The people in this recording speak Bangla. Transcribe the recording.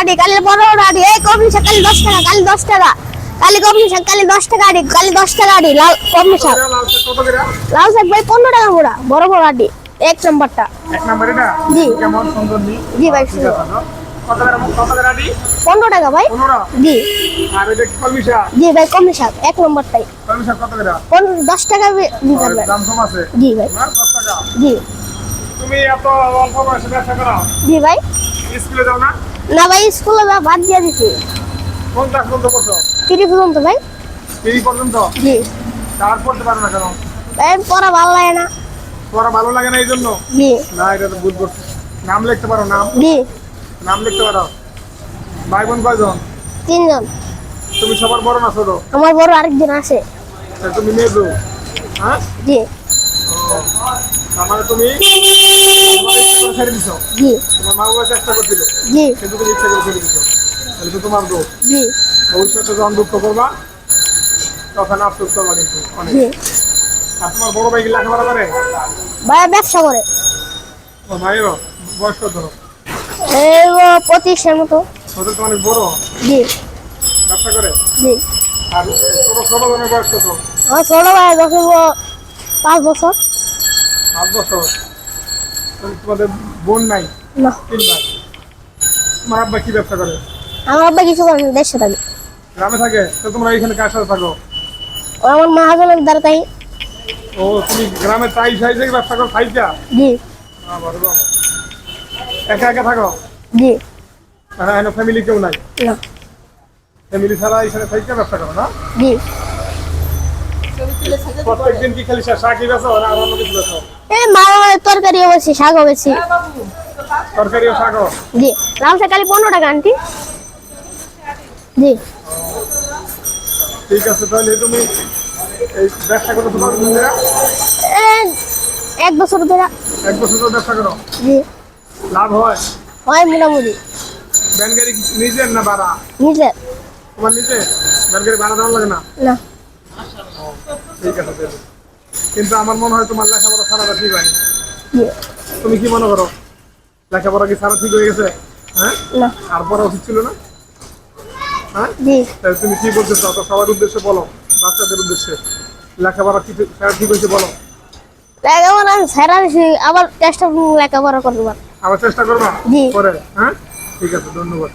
আটি কালি পনেরো আটি এই কমনি শাক কালি দশ টাকা কালি দশ টাকা। কালি কমনি শাক কালি দশ টাকা আটি কালি দশ টাকা আটি লাল কমনি শাক। লাল শাক শাক ভাই পনেরো টাকা মোড়া বড় বড় আটি এক নম্বরটা। এক নাম্বার এটা? জি। কেমন সুন্দর নি জি ভাই না? কত করে কত আটি পনেরো টাকা ভাই। পনেরো? জি। আর এটা কি কলমি শাক? জি ভাই শাক এক নম্বরটাই। কলমি শাক কত টাকা বি- দিতে পারবেন দাম কম আছে? জি ভাই। না দশ টাকা? জি। তুমি এত অল্প বয়সে ব্যবসা করো? জি ভাই। স্কুলে যাও না? না ভাই স্কুলে বাদ দিয়ে দিছি। কোন ক্লাস পর্যন্ত পড়ছো? তিরিশ পর্যন্ত ভাই। এই পর্যন্ত? জি। তার পড়তে পারো না কেন? ভাই পড়া ভালো লাগে না। পড়া ভালো লাগে না এই জন্য? জি। না এটা তো ভুল করছি। নাম লিখতে পারো নাম। জি। নাম লিখতে পারো। ভাই বোন কয়জন? তিনজন। তুমি সবার বড় না ছোট? আমার বড় আরেকজন আছে। তুমি মেয়ে হ্যাঁ? জি। তার মানে তুমি ছেড়ে দিছো। জি। তোমার মা বাবা চেষ্টা করছিল। জি। কিন্তু তুমি ইচ্ছা করে ছেড়ে দিছো তাহলে তো তোমার দোষ জি। ভবিষ্যতে যখন দুঃখ করবা তখন আফসোস করবা কিন্তু অনেক। আর তোমার বড় ভাই কি লেখাপড়া করে? ভাইয়া ব্যবসা করে। ও ভাইয়েরও? বয়স কত? এই পঁচিশের মতো। ওদের তো অনেক বড়। জি। ব্যবসা করে? জি। আর ছোট ছোট জনের বয়স কত? আমার ছোট ভাই ও পাঁচ বছর। বছর। তোমাদের বোন নাই? না। তিন ভাই। তোমার আব্বা কি ব্যবসা করে? আমার আব্বা কিছু করে না দেশে থাকে। গ্রামে থাকে? তো তোমরা এখানে কার সাথে থাকো? ও আমার মহাজনের দ্বারা তাই। ও তুমি গ্রামে তাই সাইজে ব্যবসা করো সাইজা জি। একা একা থাকো? জি। হ্যাঁ ফ্যামিলি কেউ নাই? না। ফ্যামিলি ছাড়া এখানে সাইজে ব্যবসা করো না? জি। প্রত্যেকদিন কি খালি শাকই বেছো না আর অন্য কিছু বেছো এই মাঝে মাঝে তরকারিও বেশি শাকও বেশি তরকারিও শাকও? জি। শাক কালি পনেরো টাকা আন্টি। জি। ঠিক আছে তাহলে তুমি এই ব্যবসা করো তোমার এই এক বছর ধরে। এক বছর ধরে ব্যবসা করো? জি। লাভ হয়? হয় মোটামুটি। ব্যান নিজের না ভাড়া? নিজের। তোমার নিজে ব্যান ভাড়া দেওয়া লাগে না? না। ঠিক আছে কিন্তু আমার মনে হয় তোমার লেখাপড়া সারাটা ঠিক হয়নি। তুমি কি মনে করো? লেখাপড়া কি সারা ঠিক হয়ে গেছে? হ্যাঁ? আর পড়া উচিত ছিল না? হ্যাঁ? তুমি কি বলতে চাও তো সবার উদ্দেশ্যে বলো বাচ্চাদের উদ্দেশ্যে। লেখাপড়া কি সারা ঠিক হয়েছে বলো। লেখাপড়া সেরা আবার চেষ্টা করব লেখাপড়া করবার আবার চেষ্টা করবা। পরে হ্যাঁ? ঠিক আছে ধন্যবাদ।